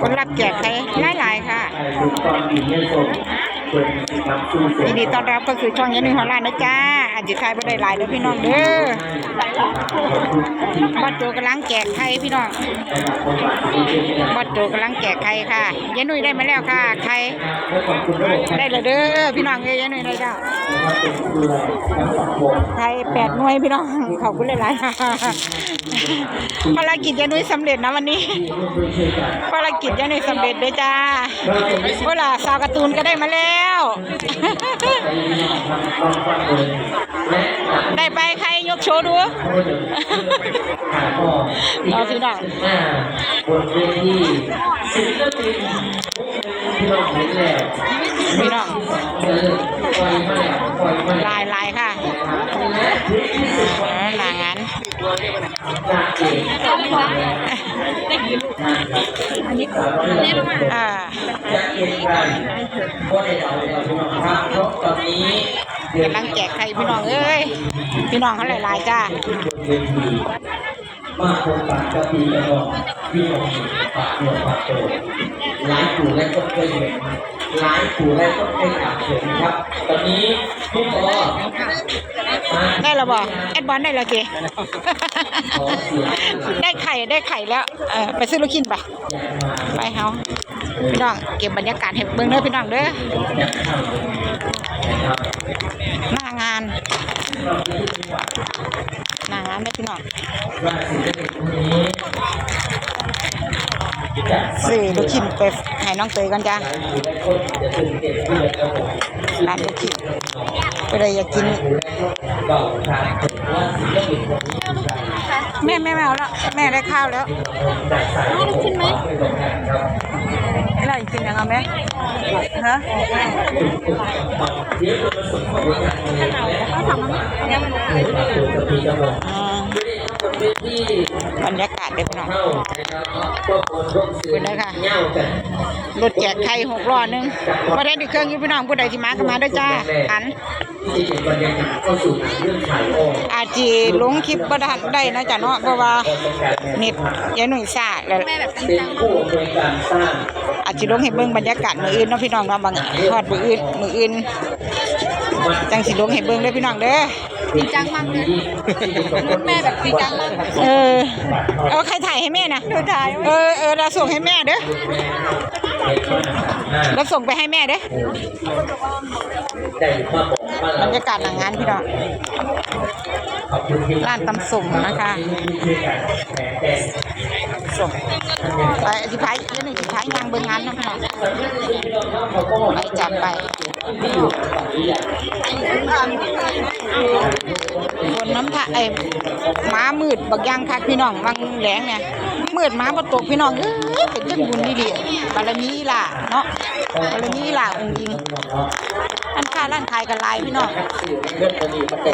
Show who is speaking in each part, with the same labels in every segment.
Speaker 1: คนรับแจกใครหลายๆค่ะ
Speaker 2: ถูกตอนดีเนี่ยส่งเปิดนำสู่เสีย
Speaker 1: ยินดีต้อนรับเข้าสู่ช่องยันหนึ่งหัวล้านนะจ้า อาจจะทายบ่ได้หลายเด้อพี่น้องเด้อบัดโจกำลังแจกไข่พี่น้องบัดโจกำลังแจกไข่ค่ะยันหนุ่ยได้มาแล้วค่ะไข่
Speaker 2: ขอบคุณด้วย
Speaker 1: ได้แล้วเด้อพี่น้องเอ้ยยันหนุ่ยได้แล้ว
Speaker 2: เป็นดูแลทั้งสองคน
Speaker 1: ไข่แปดหน่วยพี่น้องขอบคุณหลายๆภารกิจยันหนุ่ยสำเร็จนะวันนี้ภารกิจยันหนุ่ยสำเร็จเด้อจ้าเวลาสาวการ์ตูนก็ได้มาแล้ว ได้ไปใครยกโชว์ดูเอาพี่น้อง
Speaker 2: หน้าบนเวทีศิลปินที่เราเห็นแล้ว
Speaker 1: พี่น้อง
Speaker 2: ลาแล้วปล่อยลา
Speaker 1: ยลายค่ะ
Speaker 2: และพลิกที่สุด
Speaker 1: เออหนางาน
Speaker 2: จากเอกจาก
Speaker 1: อ่า
Speaker 2: เอกกันก็ได้เอาแล้วพี่น้องครับเพราะตอนนี้ ก
Speaker 1: กำลังแจกไข่พี่น้องเอ้ยพี่น้องเขาหลายๆจ้า
Speaker 2: เวทีมาคงปากกะปีกระบอกพี่น้องปากหัวปากโตหลายปู่และก็เคยเห็นหลายปู่และก็เคยอ่านเห็นครับ ตอนนี้พี่ปอมา
Speaker 1: ได้แล้วบ่แอดบอลได้แล้วเจ
Speaker 2: ขอเสียง
Speaker 1: ได้ไข่ได้ไข่แล้ว เออไปซื้อลูกชิ้นไป
Speaker 2: อยากมา
Speaker 1: ไปเฮา พี่น้องเก็บบรรยากาศให้เบิ่งเด้อพี่น้องเด้อหน้างานหน้างานเด้อพี่น้อง
Speaker 2: ว่าศิลปินคนนี้จะ
Speaker 1: ซื้อลูกชิ้นไปให้น้องเตยกันจ้า
Speaker 2: หลายปู่และ
Speaker 1: ร้านลูกชิ้นไปเลยอยากกินแม่แม่ไม่เอาแล้วแม่ได้ข้าวแล้ว
Speaker 2: ลูกชิ้นไหม
Speaker 1: กินยังเอาไหมฮะ
Speaker 2: บ
Speaker 1: รรยากาศเด้อพี่น้อง
Speaker 2: เข้านะครับก็คนร่วมเสือเง่ากัน
Speaker 1: รถแจกไข่หกล้อหนึงประเทศอีกเครื่องยู่พี่น้องผู้ใดที่มาก็มาด้อจ้าอัน
Speaker 2: อา
Speaker 1: จีลงคลิปบ่ทันได้นะจ๊ะเนาะเพราะว่าเน็ตยายหนุ่ยซาแล้ว
Speaker 2: เป็นผู้อำนวยการสร้าง
Speaker 1: อาจจิลงให้เบิ่งบรรยากาศมื้ออื่นเนาะพี่น้องเนาะบางฮอดมื้ออื่นมื้ออื่นจังสิลงให้เบิ่งเด้อพี่น้องเด้อ
Speaker 2: จริงจังมากเลยรุ่นแม่แบบจริงจังมาก
Speaker 1: เออเอาใครถ่ายให้แม่นะหนูถ่ายเออเออเราส่งให้แม่เด้อเราส่งไปให้แม่เด้อ
Speaker 2: ได้มาบอกว่า
Speaker 1: บร
Speaker 2: เรา
Speaker 1: รยากาศหลังงานพี่น้อง
Speaker 2: ขอบคุณที่
Speaker 1: ร้านตำสุ่มนะคะ
Speaker 2: ช่วยกันแผลแต่
Speaker 1: ส่งไปสิพายยายหนุ่ยสิพายยางเบิ่งงานนาะพี่น้องไปจับไป
Speaker 2: ที่อยู่ฝั่งนี้อะ
Speaker 1: คนน้ำท่าไอ้ม้ามืดบักยางคักพี่น้องวังแหลงเนี่ยมืดม้าบ่ตกพี่น้องเอ้ยเป็นจังบุญดีๆบารมีล่ะเนาะบารมีล่ะองค์ยิงร้านค้าร้านขายกันลายพี่น้อง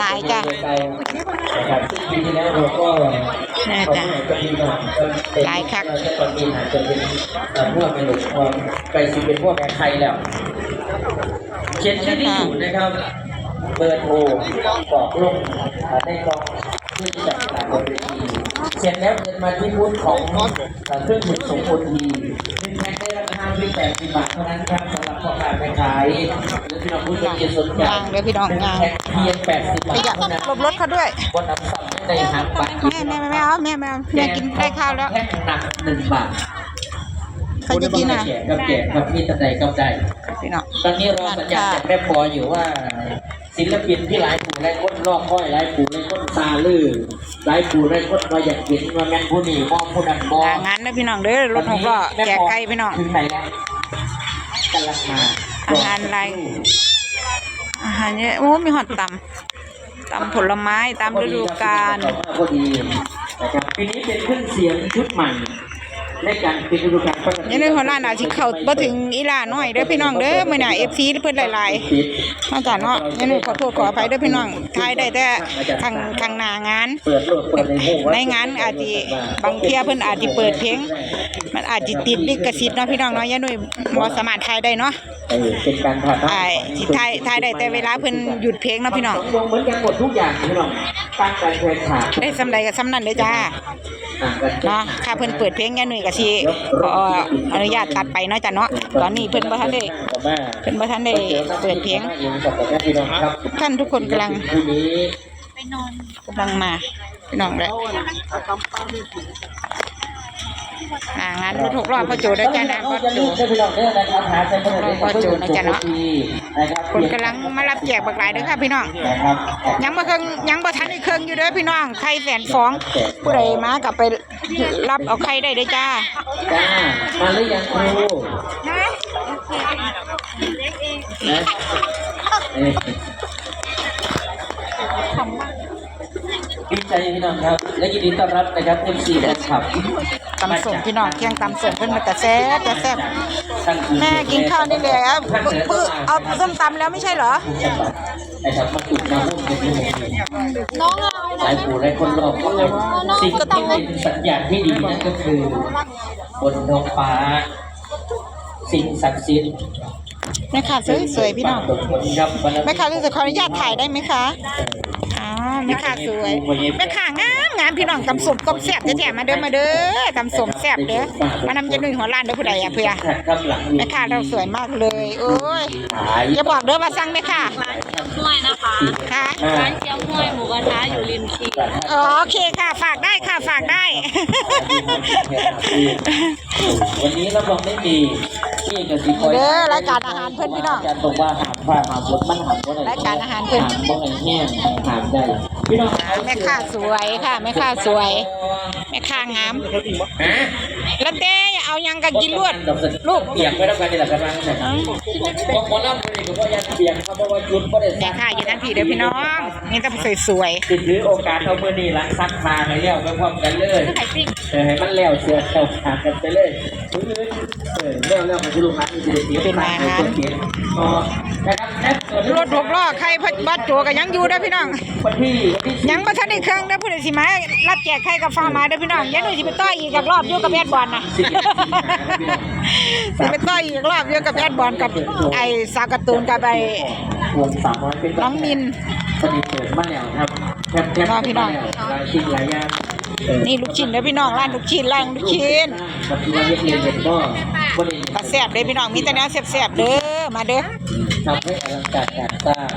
Speaker 1: ลายจ้ะ
Speaker 2: นะครับซึ่งปีที่แล้วเราก็
Speaker 1: แน่จ้ะ
Speaker 2: จะมีหน่อยเป็น
Speaker 1: หลายคัก
Speaker 2: จะตอนนี้อาจจะเป็นเอ่อพวกเป็นหลุดความไปสิเป็นพวกแม่ไทยแล้วเขียนชื่อที่อยู่นะครับ เบอร์โทรบอกลงในกองเพื่อที่จะติดตามบนเวทีเสร็จแล้วเดินมาที่บูธของเอ่อเครื่องดื่มสมโอทีเป็น แพ็คได้ราคาเพียงแปดสิบบาทเท่านั้นครับสำหรับพ่อค้าแม่ขายหรือพี่น้องผู้สนใจสนใจ
Speaker 1: ยางเลยพี่น้องยาง
Speaker 2: แพ็คเพียงแปดสิบบา
Speaker 1: ไป
Speaker 2: ท
Speaker 1: อยาก
Speaker 2: เท่านั้น
Speaker 1: หลบรถเขาด้วย
Speaker 2: วันน้ำสั่งในหางบัตร
Speaker 1: แม่แม่แม่ไม่เอาแม่แม่เอาแม่กินได้ข้าวแล้ว
Speaker 2: แพ็คหนักหนึ่งบาท
Speaker 1: ใครจะกินอะ
Speaker 2: แจกกับแจกกับมีตะไดกับใด
Speaker 1: พี่น้อง
Speaker 2: ตอนนี้เราสัญญาจากแม่พออยู่ว่า ศิลปินที่หลายปู่หลายคนรอบค่อยหลายปู่หลายคนซาลือหลายปู่หลายคนเราอยากเห็นว่าแม่นผู้นี้มองผู้นั้นมอง
Speaker 1: หางานนะพี่น้องเด้อรถหกล้อแจกไก่พี่น้อง
Speaker 2: ถึงไหนแล้ว กันราคา
Speaker 1: อาหารอะไร อาหารเยอะโอ้มีหอดตำตำผลไม้ตามฤดูกาล
Speaker 2: พอดีนะครับปีนี้เป็นเครื่องเสียงชุดใหม่ ในการปิดฤดูกาลปกติ
Speaker 1: อยังนึกหัวล้านอาจสิเข้าบ่ถึงอีหลาน้อยเด้อพี่น้องเด้อมื้อหน้า FC เพิ่นหลาย
Speaker 2: ปิด
Speaker 1: ๆมาจ้ะเนาะอยังนึกขอโทษขออภัยเด้อพี่น้องทายได้แต่ข้างข้างหน้างาน
Speaker 2: เปิดโลดเปิดในหูว่า
Speaker 1: ในงานอาจสิบางเที่ยเพิ่นอาจสิเปิดเพลงมันอาจสิติดลิขสิทธิ์เนาะพี่น้องเนาะยายนุ่ยบ่สามารถทายได้เนาะ
Speaker 2: เออเป็นการถ่ายทอด
Speaker 1: อ่าสิทายทายได้แต่เวลาเพิ่นหยุดเพลงเนาะพี่น้อง
Speaker 2: สองวงเหมือนกันหมดทุกอย่างพี่น้อง ตั้งการเคยขาด
Speaker 1: ได้สำไรกับสำนั่นเลยจ้า
Speaker 2: ต่างกัน
Speaker 1: เนาะค่าเพิ่นเปิดเพลงแง่หนุ่ยก็สิขออนุญาตตัดไปเนาะจ้ะเนาะตอนนี้เพิ่นบ่ทันได้
Speaker 2: กับแม่
Speaker 1: เพิ่นบ่ทันได้เปิดเพลง
Speaker 2: กับแม่พี่น้องครับ
Speaker 1: ท่านทุกคนกำลัง
Speaker 2: คู่นี้
Speaker 1: กำลังมาพี่น้องเลย อ่างานรถหกรอบพ่อโจด้วยจ้านะพ่อโจ
Speaker 2: พี่น้องเด้อนะครับหาใจคนอื่น
Speaker 1: พ่อโจนะจ๊ะเนาะ
Speaker 2: นะครับ
Speaker 1: คนกำลังมารับแจกบักหลายเด้อค่ะพี่น้อง
Speaker 2: นะครับ
Speaker 1: ยังบ่เครื่องยังบ่ทันได้เครื่องอยู่เด้อพี่น้องไข่แสนฟองผู้ใดมากลับไปรับเอาไข่ได้เด้อจ้า
Speaker 2: จ้ามาหรือยังครูนะเอ้ยดีใจพี่น้องครับ และยินดีต้อนรับนะครับ MC แฟนคลับ
Speaker 1: ตำส่งพี่น้องเคียงตำส่งเพิ่นมาแต่แซ่บแต่แซ่บแม่กินข้าวนี่แหละปึ๊บเอาส้มตำแล้วไม่ใช่เหรอ
Speaker 2: นะครับมาจุดมาหุ้มกันที่นี่
Speaker 3: น้องเอา
Speaker 2: สายปู่และคนรอบข้างสิ่งที่เป็นสัญญาณที่ดีนั่นก็คือบนท้องฟ้า สิ่งศักดิ์สิทธิ์
Speaker 1: แม่ค้าสวยๆพี่น้อง
Speaker 2: ครับ
Speaker 1: แม่ค้าสวยๆขออนุญาตถ่ายได้ไหมคะอ๋อแม่ค้าสวยแม่ค้างามงามพี่น้องตำสมต้มแซ่บแท้ๆมาเด้อมาเด้อตำสมแซ่บเด้อมานำจะนุ่ยหัวล้านเด้อผู้ใดอะเพื่อ
Speaker 2: ครับหลัง
Speaker 1: แม่ค้าเราสวยมากเลยโอ้ย
Speaker 2: ขาย
Speaker 1: อย่าบอกเด้อว่าสั่งแม่ค้า
Speaker 3: ร้านเจียวห้วยนะคะ
Speaker 1: ค่ะ
Speaker 3: ร้านเจียวห้วยหมูกระทะอยู่ริมชี
Speaker 1: อ๋อโอเคค่ะฝากได้ค่ะฝากได้
Speaker 2: วันนี้เราบอกไม่มี นี่ก็สิคอย
Speaker 1: เด้อรายการอาหารเพิ่นพี่น้อง
Speaker 2: อาจารย์บอกว่าหามผ้าหามรถมันหามบ่ได้
Speaker 1: รายการอาหารเพิ่น
Speaker 2: หามบ่ให้แห้งหามได้พี่น้อง
Speaker 1: แม่ค้าสวยค่ะแม่ค้าสวยแม่ค้างาม
Speaker 2: ฮะ
Speaker 1: แล้วเต้เอายังกันกินรวดลูก
Speaker 2: เปียกไว้แล้วกันนี่แหละกันนะ
Speaker 1: เอ้า
Speaker 2: บอกหมอลำเลยก็ว่ายันเปียกครับเพราะว่าชุดบ่ได้
Speaker 1: แม่
Speaker 2: ซัก
Speaker 1: ค้าอยู่ทั้งพี่เด้อพี่น้องนี่ต้องสวย
Speaker 2: ติดถือโอกาสเอามือนี่ละซักผ้าให้แล้วไปพร้อมกันเลย
Speaker 1: ๆไข่ปิ้ง
Speaker 2: เออให้มันแล้วเสือเข้าขากันไปเลยเออแล้วแล้วมันจะลงร้านมันจะได้เสียอ๋อ นะครับแอปตัวนี้
Speaker 1: รถหกล้อใครพัดบัดโจก็ยังอยู่เด้อพี่น้อง
Speaker 2: วันที่วันที่
Speaker 1: ยังบ่ทันได้เครื่องเด้อผู้ใดสิมารับแจกใครกับฟ้ามาเด้อพี่น้องอย่าหนูสิไปต่ออีกกับรอบอยู่กับแอดบอลนะสิไปต่ออีกรอบอยู่กับแอดบอลกับไอ้สาวการ์ตูนกับไอ้
Speaker 2: วงสามร้อยเป็น
Speaker 1: น้องมิน
Speaker 2: สนิทเปิดมาแล้วครับแทบแทบ
Speaker 1: น้องพี่น้อง
Speaker 2: หลายชิ้นหลายอย่างเออ
Speaker 1: นี่ลูกชิ้นเด้อพี่น้องร้านลูกชิ้นร้านลูกชิ้น
Speaker 2: ปัจจุบันเรียกเรียนเป็นก็บริ
Speaker 1: ตาแซ่บเด้อพี่น้องมีแต่แนวแซ่บๆเด้อมาเด้อ
Speaker 2: ทำให้อลังการงานสร้าง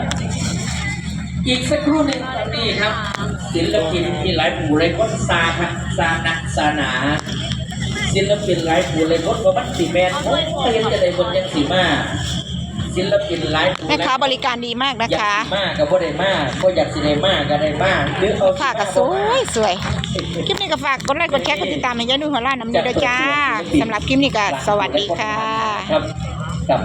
Speaker 2: อีกสักครู่หนึ่งครับนี่ครับศิลปินที่หลายผู้หลายคนซาครับซานักซาหนาศิลปินหลายผู้หลายคนว่ามันสีแมนโอ้ยเห็นจะได้บนยังสีมา ศิลปินหลายผู้
Speaker 1: แม่ค้าบริการดีมากนะ
Speaker 2: อยาก
Speaker 1: คะ
Speaker 2: สิมากก็บ่ได้มากก็อยากสิได้มากก็ได้มากหรือเอา
Speaker 1: ค่าก็สวยสวยคลิปนี้ก็ฝากกดไลค์กดแชร์กดติดตามให้ยายนุ่นหัวล้านน้ำเด้อจ้าสำหรับคลิปนี้ก็สวัสดีค่ะ
Speaker 2: ครับกับ